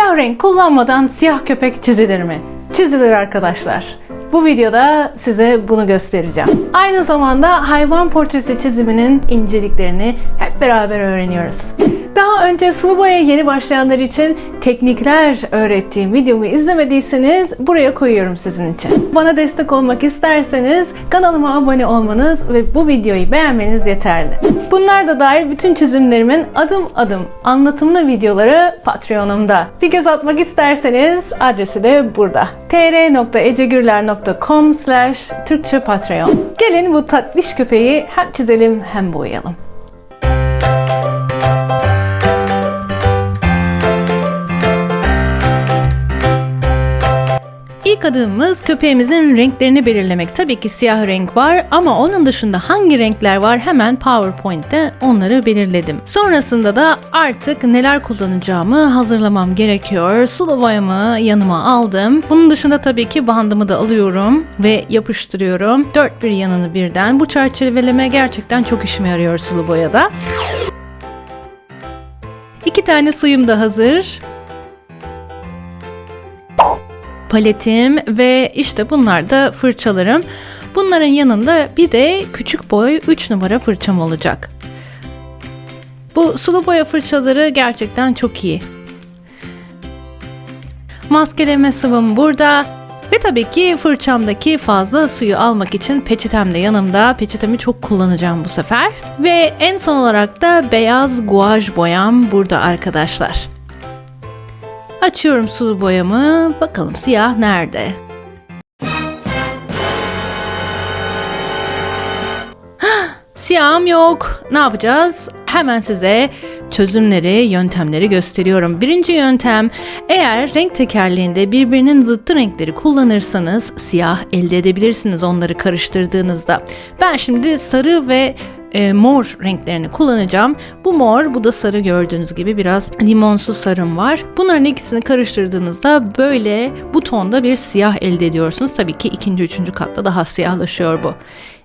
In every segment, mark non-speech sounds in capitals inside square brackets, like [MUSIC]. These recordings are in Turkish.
Siyah renk kullanmadan siyah köpek çizilir mi? Çizilir arkadaşlar. Bu videoda size bunu göstereceğim. Aynı zamanda hayvan portresi çiziminin inceliklerini hep beraber öğreniyoruz. Daha önce sulu boya yeni başlayanlar için teknikler öğrettiğim videomu izlemediyseniz buraya koyuyorum sizin için. Bana destek olmak isterseniz kanalıma abone olmanız ve bu videoyu beğenmeniz yeterli. Bunlar da dahil bütün çizimlerimin adım adım anlatımlı videoları Patreon'umda. Bir göz atmak isterseniz adresi de burada. tr.ecegürler.com slash Türkçe Patreon. Gelin bu tatlış köpeği hem çizelim hem boyayalım. İlk adımımız köpeğimizin renklerini belirlemek. Tabii ki siyah renk var ama onun dışında hangi renkler var hemen PowerPoint'te onları belirledim. Sonrasında da artık neler kullanacağımı hazırlamam gerekiyor. Sulu boyamı yanıma aldım. Bunun dışında tabii ki bandımı da alıyorum ve yapıştırıyorum. Dört bir yanını birden. Bu çerçeveleme gerçekten çok işime yarıyor sulu boyada. İki tane suyum da hazır paletim ve işte bunlar da fırçalarım. Bunların yanında bir de küçük boy 3 numara fırçam olacak. Bu sulu boya fırçaları gerçekten çok iyi. Maskeleme sıvım burada. Ve tabii ki fırçamdaki fazla suyu almak için peçetem de yanımda. Peçetemi çok kullanacağım bu sefer. Ve en son olarak da beyaz guaj boyam burada arkadaşlar. Açıyorum sulu boyamı. Bakalım siyah nerede? Siyahım yok. Ne yapacağız? Hemen size çözümleri, yöntemleri gösteriyorum. Birinci yöntem, eğer renk tekerleğinde birbirinin zıttı renkleri kullanırsanız siyah elde edebilirsiniz onları karıştırdığınızda. Ben şimdi sarı ve e, mor renklerini kullanacağım. Bu mor, bu da sarı gördüğünüz gibi biraz limonsu sarım var. Bunların ikisini karıştırdığınızda böyle bu tonda bir siyah elde ediyorsunuz. Tabii ki ikinci, üçüncü katta daha siyahlaşıyor bu.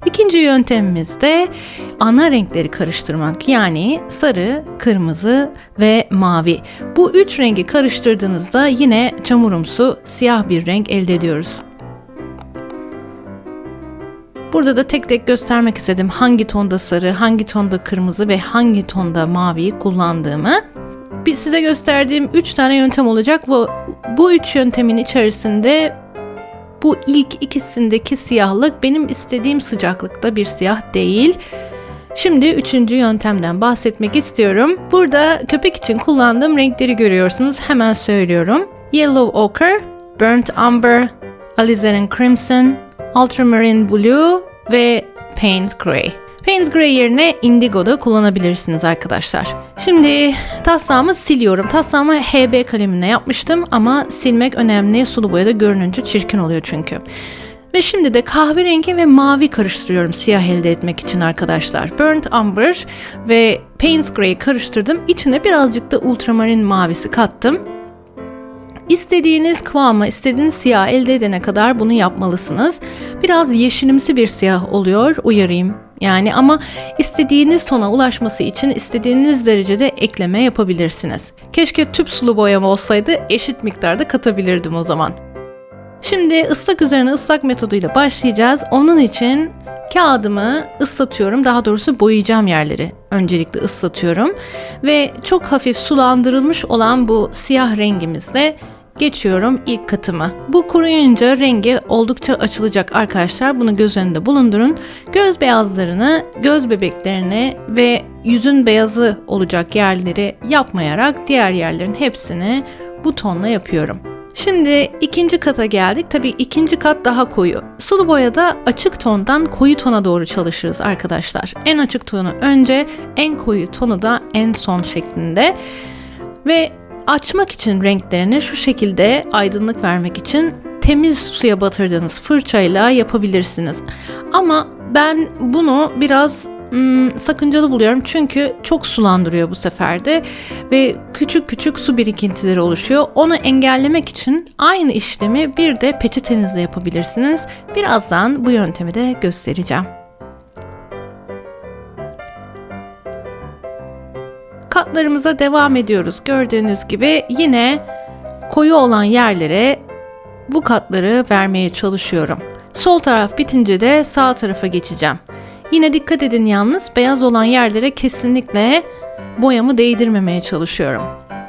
İkinci yöntemimiz de ana renkleri karıştırmak. Yani sarı, kırmızı ve mavi. Bu üç rengi karıştırdığınızda yine çamurumsu siyah bir renk elde ediyoruz. Burada da tek tek göstermek istedim hangi tonda sarı, hangi tonda kırmızı ve hangi tonda maviyi kullandığımı. Bir size gösterdiğim 3 tane yöntem olacak. Bu, bu üç yöntemin içerisinde bu ilk ikisindeki siyahlık benim istediğim sıcaklıkta bir siyah değil. Şimdi üçüncü yöntemden bahsetmek istiyorum. Burada köpek için kullandığım renkleri görüyorsunuz. Hemen söylüyorum. Yellow Ochre, Burnt Umber, Alizarin Crimson, Ultramarine Blue ve Paint Gray. Paint Gray yerine Indigo da kullanabilirsiniz arkadaşlar. Şimdi taslağımı siliyorum. Taslağımı HB kalemine yapmıştım ama silmek önemli. Sulu boyada görününce çirkin oluyor çünkü. Ve şimdi de kahverengi ve mavi karıştırıyorum siyah elde etmek için arkadaşlar. Burnt Umber ve Paint Gray karıştırdım. İçine birazcık da ultramarin mavisi kattım. İstediğiniz kıvamı, istediğiniz siyah elde edene kadar bunu yapmalısınız. Biraz yeşilimsi bir siyah oluyor, uyarayım. Yani ama istediğiniz tona ulaşması için istediğiniz derecede ekleme yapabilirsiniz. Keşke tüp sulu boyama olsaydı eşit miktarda katabilirdim o zaman. Şimdi ıslak üzerine ıslak metoduyla başlayacağız. Onun için kağıdımı ıslatıyorum. Daha doğrusu boyayacağım yerleri öncelikle ıslatıyorum. Ve çok hafif sulandırılmış olan bu siyah rengimizle geçiyorum ilk katımı. Bu kuruyunca rengi oldukça açılacak arkadaşlar. Bunu göz önünde bulundurun. Göz beyazlarını, göz bebeklerini ve yüzün beyazı olacak yerleri yapmayarak diğer yerlerin hepsini bu tonla yapıyorum. Şimdi ikinci kata geldik. Tabii ikinci kat daha koyu. Sulu boyada açık tondan koyu tona doğru çalışırız arkadaşlar. En açık tonu önce, en koyu tonu da en son şeklinde. Ve açmak için renklerini şu şekilde aydınlık vermek için temiz suya batırdığınız fırçayla yapabilirsiniz. Ama ben bunu biraz hmm, sakıncalı buluyorum çünkü çok sulandırıyor bu sefer de ve küçük küçük su birikintileri oluşuyor. Onu engellemek için aynı işlemi bir de peçetenizle yapabilirsiniz. Birazdan bu yöntemi de göstereceğim. Katlarımıza devam ediyoruz. Gördüğünüz gibi yine koyu olan yerlere bu katları vermeye çalışıyorum. Sol taraf bitince de sağ tarafa geçeceğim. Yine dikkat edin yalnız beyaz olan yerlere kesinlikle boyamı değdirmemeye çalışıyorum.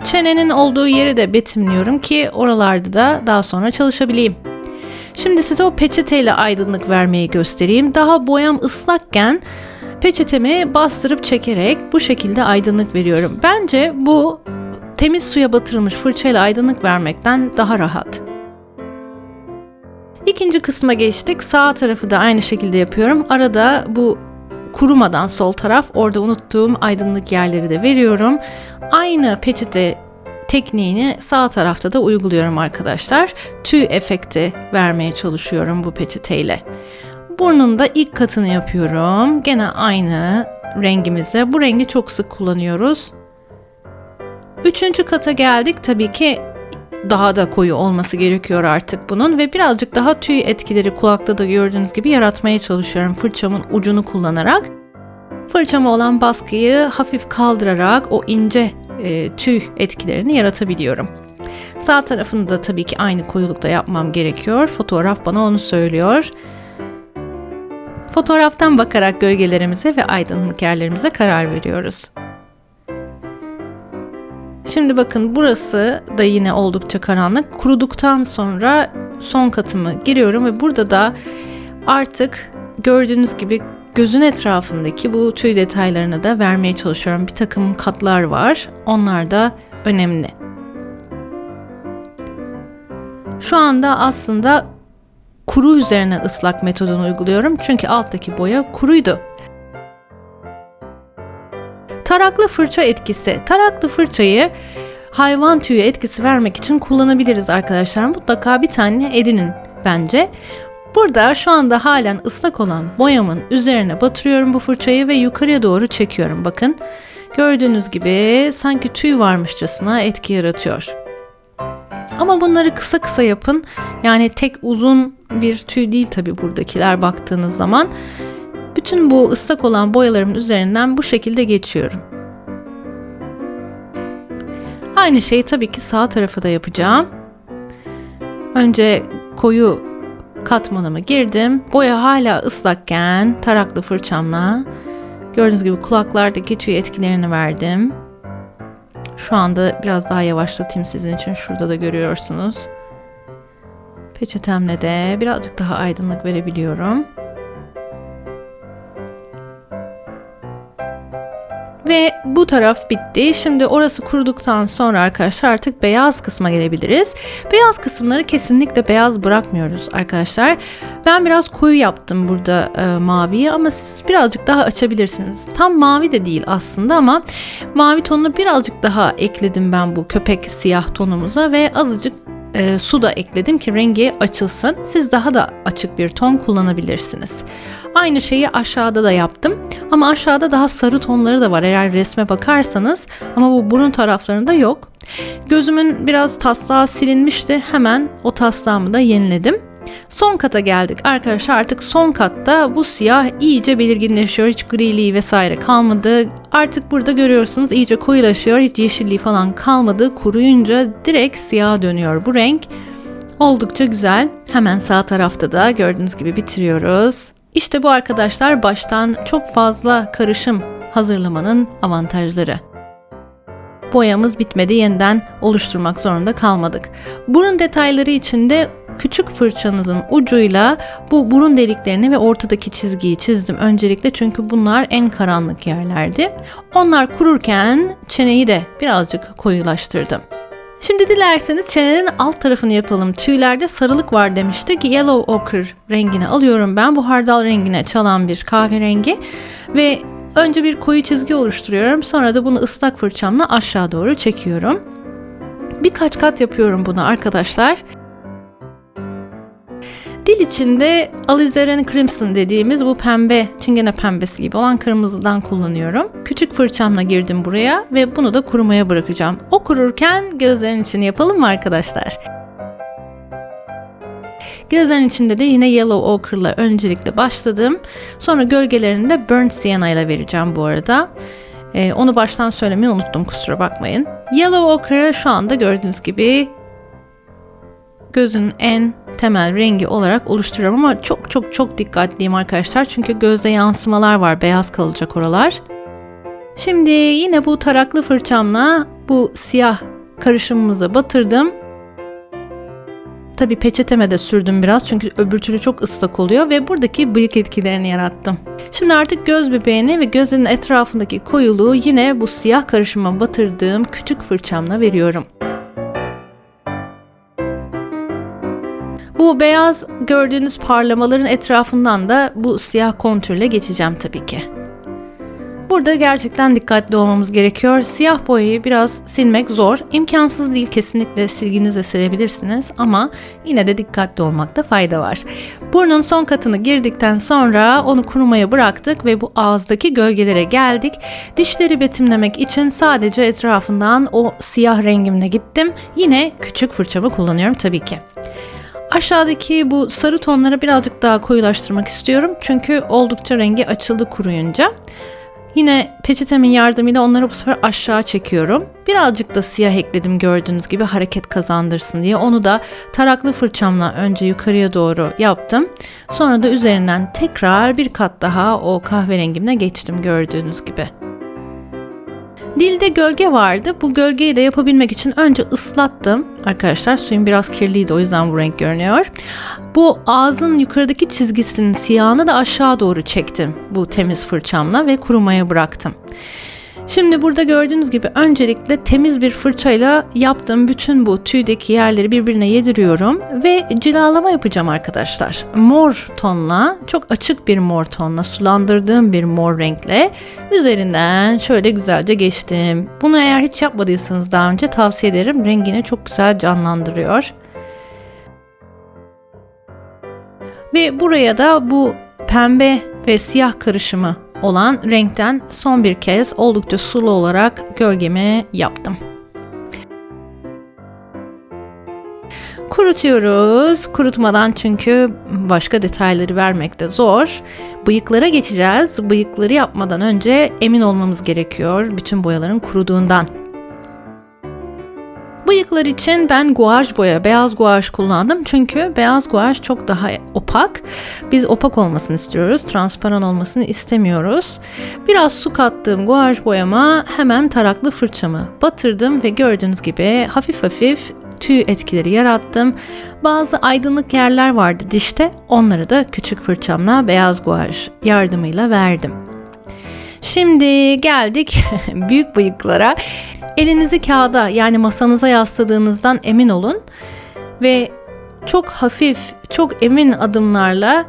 Çenenin olduğu yeri de betimliyorum ki oralarda da daha sonra çalışabileyim. Şimdi size o peçeteyle aydınlık vermeyi göstereyim. Daha boyam ıslakken peçetemi bastırıp çekerek bu şekilde aydınlık veriyorum. Bence bu temiz suya batırılmış fırçayla aydınlık vermekten daha rahat. İkinci kısma geçtik. Sağ tarafı da aynı şekilde yapıyorum. Arada bu kurumadan sol taraf orada unuttuğum aydınlık yerleri de veriyorum. Aynı peçete tekniğini sağ tarafta da uyguluyorum arkadaşlar. Tüy efekti vermeye çalışıyorum bu peçeteyle. Burnun da ilk katını yapıyorum. Gene aynı rengimize. Bu rengi çok sık kullanıyoruz. Üçüncü kata geldik. Tabii ki daha da koyu olması gerekiyor artık bunun ve birazcık daha tüy etkileri kulakta da gördüğünüz gibi yaratmaya çalışıyorum fırçamın ucunu kullanarak. Fırçama olan baskıyı hafif kaldırarak o ince e, tüy etkilerini yaratabiliyorum. Sağ tarafını da tabii ki aynı koyulukta yapmam gerekiyor. Fotoğraf bana onu söylüyor. Fotoğraftan bakarak gölgelerimize ve aydınlık yerlerimize karar veriyoruz. Şimdi bakın burası da yine oldukça karanlık. Kuruduktan sonra son katımı giriyorum ve burada da artık gördüğünüz gibi gözün etrafındaki bu tüy detaylarını da vermeye çalışıyorum. Bir takım katlar var. Onlar da önemli. Şu anda aslında kuru üzerine ıslak metodunu uyguluyorum. Çünkü alttaki boya kuruydu. Taraklı fırça etkisi. Taraklı fırçayı hayvan tüyü etkisi vermek için kullanabiliriz arkadaşlar. Mutlaka bir tane edinin bence. Burada şu anda halen ıslak olan boyamın üzerine batırıyorum bu fırçayı ve yukarıya doğru çekiyorum. Bakın gördüğünüz gibi sanki tüy varmışçasına etki yaratıyor. Ama bunları kısa kısa yapın. Yani tek uzun bir tüy değil tabi buradakiler baktığınız zaman. Bütün bu ıslak olan boyalarımın üzerinden bu şekilde geçiyorum. Aynı şeyi tabii ki sağ tarafa da yapacağım. Önce koyu katmanımı girdim. Boya hala ıslakken taraklı fırçamla gördüğünüz gibi kulaklardaki tüy etkilerini verdim. Şu anda biraz daha yavaşlatayım sizin için. Şurada da görüyorsunuz. Peçetemle de birazcık daha aydınlık verebiliyorum. Ve bu taraf bitti. Şimdi orası kuruduktan sonra arkadaşlar artık beyaz kısma gelebiliriz. Beyaz kısımları kesinlikle beyaz bırakmıyoruz arkadaşlar. Ben biraz koyu yaptım burada e, maviyi ama siz birazcık daha açabilirsiniz. Tam mavi de değil aslında ama mavi tonunu birazcık daha ekledim ben bu köpek siyah tonumuza ve azıcık e, su da ekledim ki rengi açılsın. Siz daha da açık bir ton kullanabilirsiniz. Aynı şeyi aşağıda da yaptım. Ama aşağıda daha sarı tonları da var eğer resme bakarsanız. Ama bu burun taraflarında yok. Gözümün biraz taslağı silinmişti. Hemen o taslağımı da yeniledim. Son kata geldik arkadaşlar artık son katta bu siyah iyice belirginleşiyor. Hiç griliği vesaire kalmadı. Artık burada görüyorsunuz iyice koyulaşıyor. Hiç yeşilliği falan kalmadı. Kuruyunca direkt siyaha dönüyor bu renk. Oldukça güzel. Hemen sağ tarafta da gördüğünüz gibi bitiriyoruz. İşte bu arkadaşlar baştan çok fazla karışım hazırlamanın avantajları. Boyamız bitmedi yeniden oluşturmak zorunda kalmadık. Burun detayları için de küçük fırçanızın ucuyla bu burun deliklerini ve ortadaki çizgiyi çizdim öncelikle çünkü bunlar en karanlık yerlerdi. Onlar kururken çeneyi de birazcık koyulaştırdım. Şimdi dilerseniz çenenin alt tarafını yapalım. Tüylerde sarılık var demiştik. Yellow ochre rengini alıyorum ben. Bu hardal rengine çalan bir kahverengi. Ve önce bir koyu çizgi oluşturuyorum. Sonra da bunu ıslak fırçamla aşağı doğru çekiyorum. Birkaç kat yapıyorum bunu arkadaşlar. Dil içinde alizarin crimson dediğimiz bu pembe, çingene pembesi gibi olan kırmızıdan kullanıyorum. Küçük fırçamla girdim buraya ve bunu da kurumaya bırakacağım. O kururken gözlerin içini yapalım mı arkadaşlar? Gözlerin içinde de yine Yellow Ochre'la öncelikle başladım. Sonra gölgelerini de Burnt Sienna ile vereceğim bu arada. Ee, onu baştan söylemeyi unuttum kusura bakmayın. Yellow Ochre şu anda gördüğünüz gibi gözün en temel rengi olarak oluşturuyorum ama çok çok çok dikkatliyim arkadaşlar. Çünkü gözde yansımalar var. Beyaz kalacak oralar. Şimdi yine bu taraklı fırçamla bu siyah karışımımızı batırdım. Tabi peçeteme de sürdüm biraz çünkü öbür türlü çok ıslak oluyor ve buradaki bıyık etkilerini yarattım. Şimdi artık göz bebeğini ve gözünün etrafındaki koyuluğu yine bu siyah karışıma batırdığım küçük fırçamla veriyorum. Bu beyaz gördüğünüz parlamaların etrafından da bu siyah kontürle geçeceğim tabii ki. Burada gerçekten dikkatli olmamız gerekiyor. Siyah boyayı biraz silmek zor. İmkansız değil kesinlikle silginizle silebilirsiniz ama yine de dikkatli olmakta fayda var. Burnun son katını girdikten sonra onu kurumaya bıraktık ve bu ağızdaki gölgelere geldik. Dişleri betimlemek için sadece etrafından o siyah rengimle gittim. Yine küçük fırçamı kullanıyorum tabii ki. Aşağıdaki bu sarı tonları birazcık daha koyulaştırmak istiyorum. Çünkü oldukça rengi açıldı kuruyunca. Yine peçetemin yardımıyla onları bu sefer aşağı çekiyorum. Birazcık da siyah ekledim gördüğünüz gibi hareket kazandırsın diye. Onu da taraklı fırçamla önce yukarıya doğru yaptım. Sonra da üzerinden tekrar bir kat daha o kahverengimle geçtim gördüğünüz gibi. Dilde gölge vardı. Bu gölgeyi de yapabilmek için önce ıslattım. Arkadaşlar suyum biraz kirliydi o yüzden bu renk görünüyor. Bu ağzın yukarıdaki çizgisinin siyahını da aşağı doğru çektim bu temiz fırçamla ve kurumaya bıraktım. Şimdi burada gördüğünüz gibi öncelikle temiz bir fırçayla yaptığım bütün bu tüydeki yerleri birbirine yediriyorum ve cilalama yapacağım arkadaşlar. Mor tonla, çok açık bir mor tonla, sulandırdığım bir mor renkle üzerinden şöyle güzelce geçtim. Bunu eğer hiç yapmadıysanız daha önce tavsiye ederim. Rengini çok güzel canlandırıyor. Ve buraya da bu pembe ve siyah karışımı olan renkten son bir kez oldukça sulu olarak gölgemi yaptım. Kurutuyoruz. Kurutmadan çünkü başka detayları vermek de zor. Bıyıklara geçeceğiz. Bıyıkları yapmadan önce emin olmamız gerekiyor bütün boyaların kuruduğundan. Bıyıklar için ben guaj boya, beyaz guaj kullandım. Çünkü beyaz guaj çok daha opak. Biz opak olmasını istiyoruz. Transparan olmasını istemiyoruz. Biraz su kattığım guaj boyama hemen taraklı fırçamı batırdım ve gördüğünüz gibi hafif hafif tüy etkileri yarattım. Bazı aydınlık yerler vardı dişte. Onları da küçük fırçamla beyaz guaj yardımıyla verdim. Şimdi geldik [LAUGHS] büyük bıyıklara. Elinizi kağıda yani masanıza yasladığınızdan emin olun ve çok hafif, çok emin adımlarla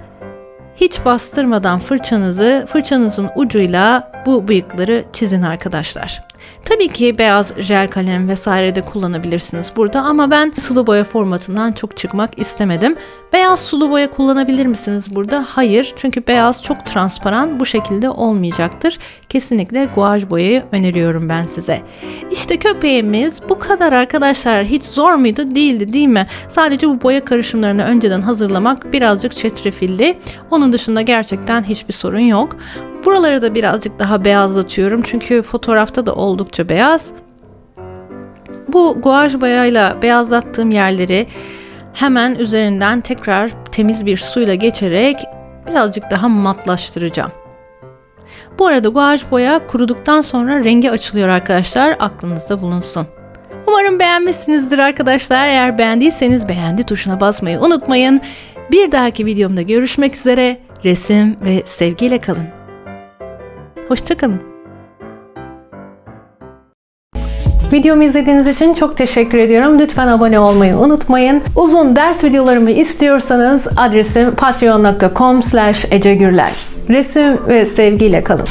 hiç bastırmadan fırçanızı fırçanızın ucuyla bu bıyıkları çizin arkadaşlar. Tabii ki beyaz jel kalem vesaire de kullanabilirsiniz burada ama ben sulu boya formatından çok çıkmak istemedim. Beyaz sulu boya kullanabilir misiniz burada? Hayır çünkü beyaz çok transparan bu şekilde olmayacaktır. Kesinlikle guaj boyayı öneriyorum ben size. İşte köpeğimiz bu kadar arkadaşlar hiç zor muydu? Değildi değil mi? Sadece bu boya karışımlarını önceden hazırlamak birazcık çetrefilli. Onun dışında gerçekten hiçbir sorun yok. Buraları da birazcık daha beyazlatıyorum çünkü fotoğrafta da oldukça beyaz. Bu guaj boyayla beyazlattığım yerleri hemen üzerinden tekrar temiz bir suyla geçerek birazcık daha matlaştıracağım. Bu arada guaj boya kuruduktan sonra rengi açılıyor arkadaşlar. Aklınızda bulunsun. Umarım beğenmişsinizdir arkadaşlar. Eğer beğendiyseniz beğendi tuşuna basmayı unutmayın. Bir dahaki videomda görüşmek üzere. Resim ve sevgiyle kalın. Hoşçakalın. Videomu izlediğiniz için çok teşekkür ediyorum. Lütfen abone olmayı unutmayın. Uzun ders videolarımı istiyorsanız adresim patreon.com ecegürler. Resim ve sevgiyle kalın.